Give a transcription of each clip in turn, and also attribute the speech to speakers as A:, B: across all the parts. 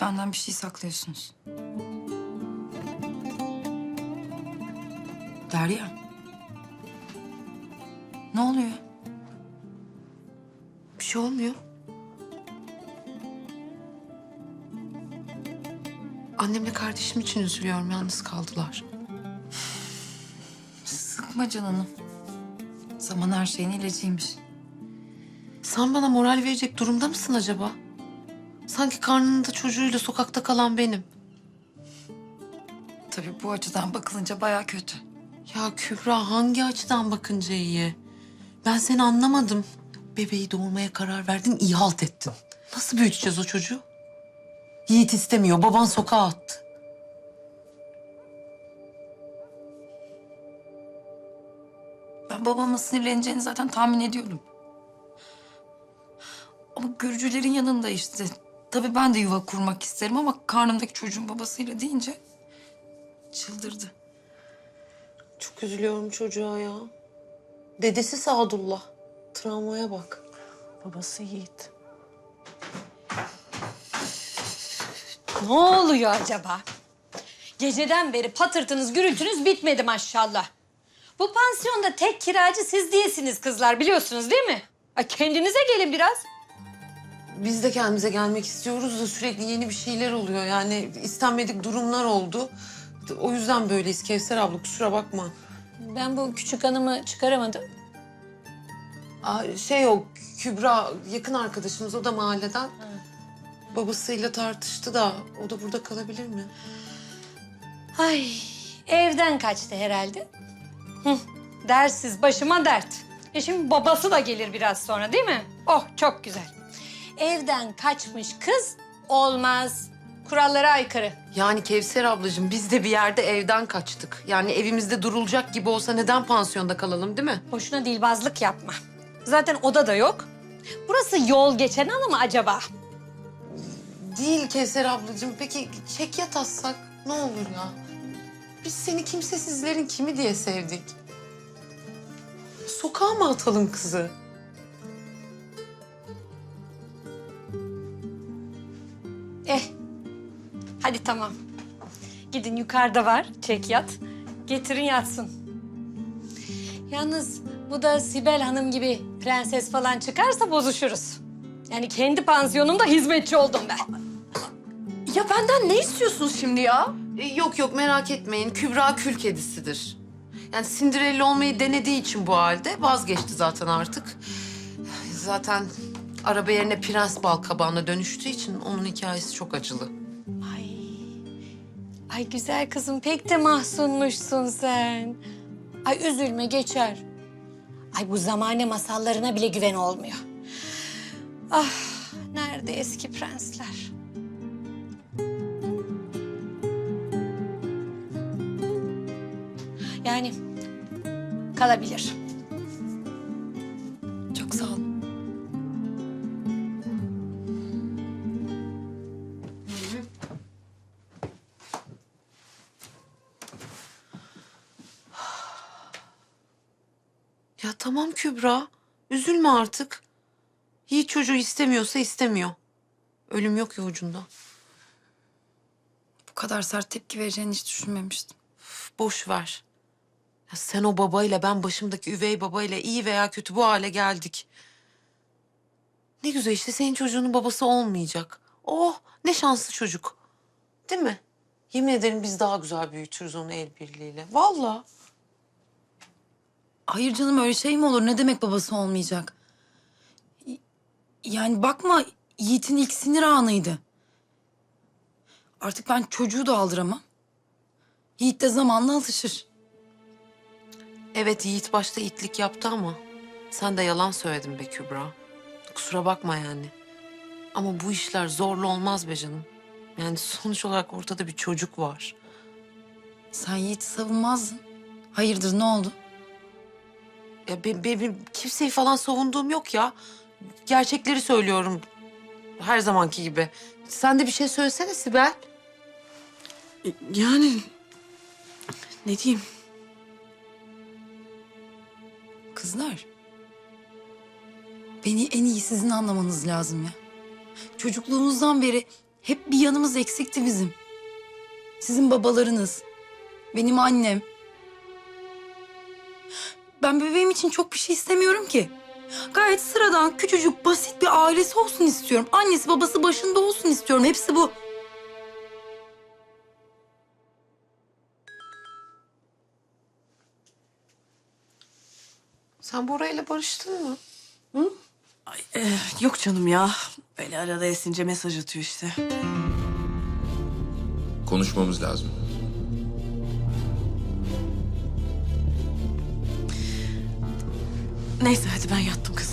A: Benden bir şey saklıyorsunuz. Derya. Ne oluyor?
B: Bir şey olmuyor. Annemle kardeşim için üzülüyorum. Yalnız kaldılar.
A: Sıkma canını. Zaman her şeyin ilacıymış.
B: Sen bana moral verecek durumda mısın acaba? Sanki karnında çocuğuyla sokakta kalan benim.
A: Tabii bu açıdan bakılınca baya kötü.
B: Ya Kübra hangi açıdan bakınca iyi? Ben seni anlamadım. Bebeği doğurmaya karar verdin, iyi halt ettin. Nasıl büyüteceğiz o çocuğu? Yiğit istemiyor, baban sokağa attı.
A: Ben babamın sinirleneceğini zaten tahmin ediyordum. Ama görücülerin yanında işte. Tabii ben de yuva kurmak isterim ama karnımdaki çocuğun babasıyla deyince çıldırdı.
B: Çok üzülüyorum çocuğa ya. Dedesi Sadullah. Travmaya bak. Babası Yiğit.
C: Ne oluyor acaba? Geceden beri patırtınız, gürültünüz bitmedi maşallah. Bu pansiyonda tek kiracı siz değilsiniz kızlar biliyorsunuz değil mi? Ay kendinize gelin biraz.
B: Biz de kendimize gelmek istiyoruz da sürekli yeni bir şeyler oluyor. Yani istenmedik durumlar oldu. O yüzden böyleyiz Kevser abla kusura bakma.
C: Ben bu küçük hanımı çıkaramadım.
B: Aa, şey o Kübra yakın arkadaşımız o da mahalleden. Babasıyla tartıştı da o da burada kalabilir mi?
C: Ay evden kaçtı herhalde. Hı, dersiz başıma dert. E şimdi babası da gelir biraz sonra değil mi? Oh çok güzel. Evden kaçmış kız olmaz. Kurallara aykırı.
B: Yani Kevser ablacığım biz de bir yerde evden kaçtık. Yani evimizde durulacak gibi olsa neden pansiyonda kalalım değil mi?
C: Boşuna dilbazlık yapma. Zaten oda da yok. Burası yol geçen ana mı acaba?
B: Değil Kevser ablacığım. Peki çek yat atsak ne olur ya? Biz seni kimsesizlerin kimi diye sevdik. Sokağa mı atalım kızı?
C: Hadi tamam. Gidin yukarıda var çek yat. Getirin yatsın. Yalnız bu da Sibel Hanım gibi prenses falan çıkarsa bozuşuruz. Yani kendi pansiyonumda hizmetçi oldum ben.
D: Ya benden ne istiyorsunuz şimdi ya?
B: E, Yok yok merak etmeyin. Kübra kül kedisidir. Yani Cinderella olmayı denediği için bu halde vazgeçti zaten artık. Zaten araba yerine prens bal kabağına dönüştüğü için onun hikayesi çok acılı.
C: Ay, güzel kızım pek de mahzunmuşsun sen. Ay üzülme geçer. Ay bu zamane masallarına bile güven olmuyor. Ah nerede eski prensler? Yani kalabilir.
B: Ya tamam Kübra. Üzülme artık. Yiğit çocuğu istemiyorsa istemiyor. Ölüm yok ya ucunda.
A: Bu kadar sert tepki vereceğini hiç düşünmemiştim.
B: Üf, Boş ver. Ya sen o babayla ben başımdaki üvey babayla iyi veya kötü bu hale geldik. Ne güzel işte senin çocuğunun babası olmayacak. Oh ne şanslı çocuk. Değil mi? Yemin ederim biz daha güzel büyütürüz onu el birliğiyle. Vallahi.
A: Hayır canım öyle şey mi olur? Ne demek babası olmayacak? Yani bakma Yiğit'in ilk sinir anıydı. Artık ben çocuğu da aldıramam. Yiğit de zamanla alışır.
B: Evet Yiğit başta itlik yaptı ama sen de yalan söyledin be Kübra. Kusura bakma yani. Ama bu işler zorlu olmaz be canım. Yani sonuç olarak ortada bir çocuk var.
A: Sen Yiğit'i savunmazdın. Hayırdır ne oldu?
B: Ya be- benim kimseyi falan savunduğum yok ya. Gerçekleri söylüyorum. Her zamanki gibi. Sen de bir şey söylesene Sibel.
D: Yani ne diyeyim?
A: Kızlar. Beni en iyi sizin anlamanız lazım ya. Çocukluğumuzdan beri Hep bir yanımız eksikti bizim. Sizin babalarınız, benim annem. Ben bebeğim için çok bir şey istemiyorum ki. Gayet sıradan, küçücük, basit bir ailesi olsun istiyorum. Annesi babası başında olsun istiyorum. Hepsi bu.
B: Sen Bora ile barıştın mı?
D: Eh, yok canım ya. Böyle arada esince mesaj atıyor işte.
E: Konuşmamız lazım.
D: Neyse hadi ben yattım kızlar.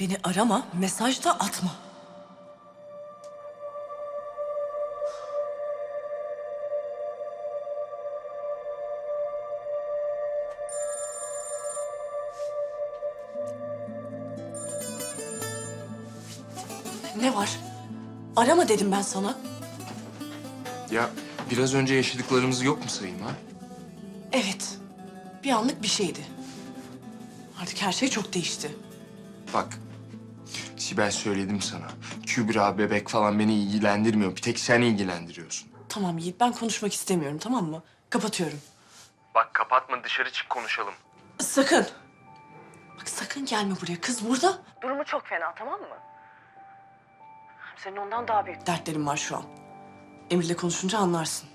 D: Beni arama, mesaj da atma. Ne var? Arama dedim ben sana.
E: Ya biraz önce yaşadıklarımız yok mu sayayım ha?
D: Evet. Bir anlık bir şeydi. Artık her şey çok değişti.
E: Bak. Sibel söyledim sana. Kübra, bebek falan beni ilgilendirmiyor. Bir tek sen ilgilendiriyorsun.
D: Tamam Yiğit ben konuşmak istemiyorum tamam mı? Kapatıyorum.
E: Bak kapatma dışarı çık konuşalım.
D: Sakın. Bak sakın gelme buraya. Kız burada. Durumu çok fena tamam mı? Senin ondan daha büyük dertlerin var şu an. Emir'le konuşunca anlarsın.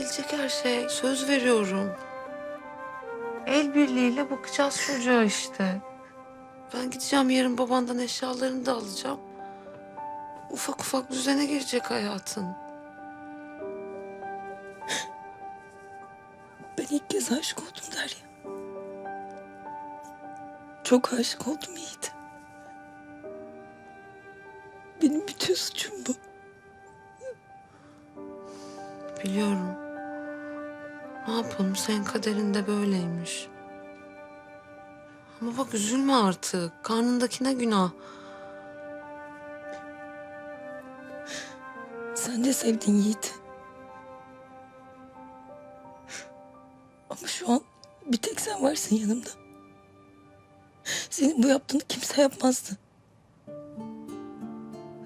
B: Düzelecek her şey. Söz veriyorum. El birliğiyle bakacağız çocuğa işte. Ben gideceğim yarın babandan eşyalarını da alacağım. Ufak ufak düzene girecek hayatın.
A: Ben ilk kez aşık oldum Derya. Çok aşık oldum Yiğit. Benim bütün suçum bu.
B: Biliyorum. Ne yapalım senin kaderinde böyleymiş. Ama bak üzülme artık. Karnındakine günah.
A: Sen de sevdin Yiğit. Ama şu an bir tek sen varsın yanımda. Senin bu yaptığını kimse yapmazdı.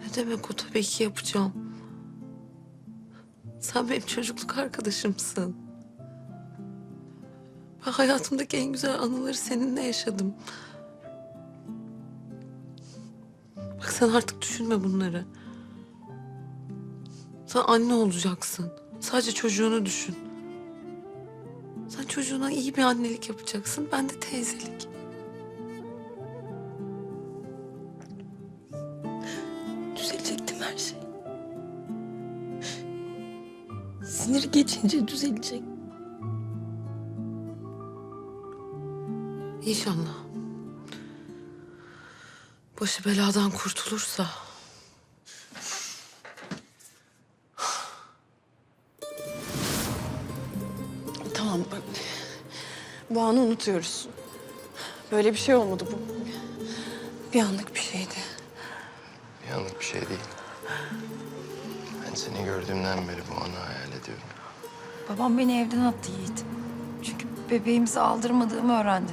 B: Ne demek o tabii ki yapacağım. Sen benim çocukluk arkadaşımsın. Ben hayatımdaki en güzel anıları seninle yaşadım. Bak sen artık düşünme bunları. Sen anne olacaksın. Sadece çocuğunu düşün. Sen çocuğuna iyi bir annelik yapacaksın. Ben de teyzelik.
A: Düzelecek değil mi her şey? Sinir geçince düzelecek.
B: İnşallah. Başı beladan kurtulursa.
D: Tamam bak. Bu anı unutuyoruz. Böyle bir şey olmadı bu. Bir anlık bir şeydi.
E: Bir anlık bir şey değil. Ben seni gördüğümden beri bu anı hayal ediyorum.
A: Babam beni evden attı Yiğit. Çünkü bebeğimizi aldırmadığımı öğrendi.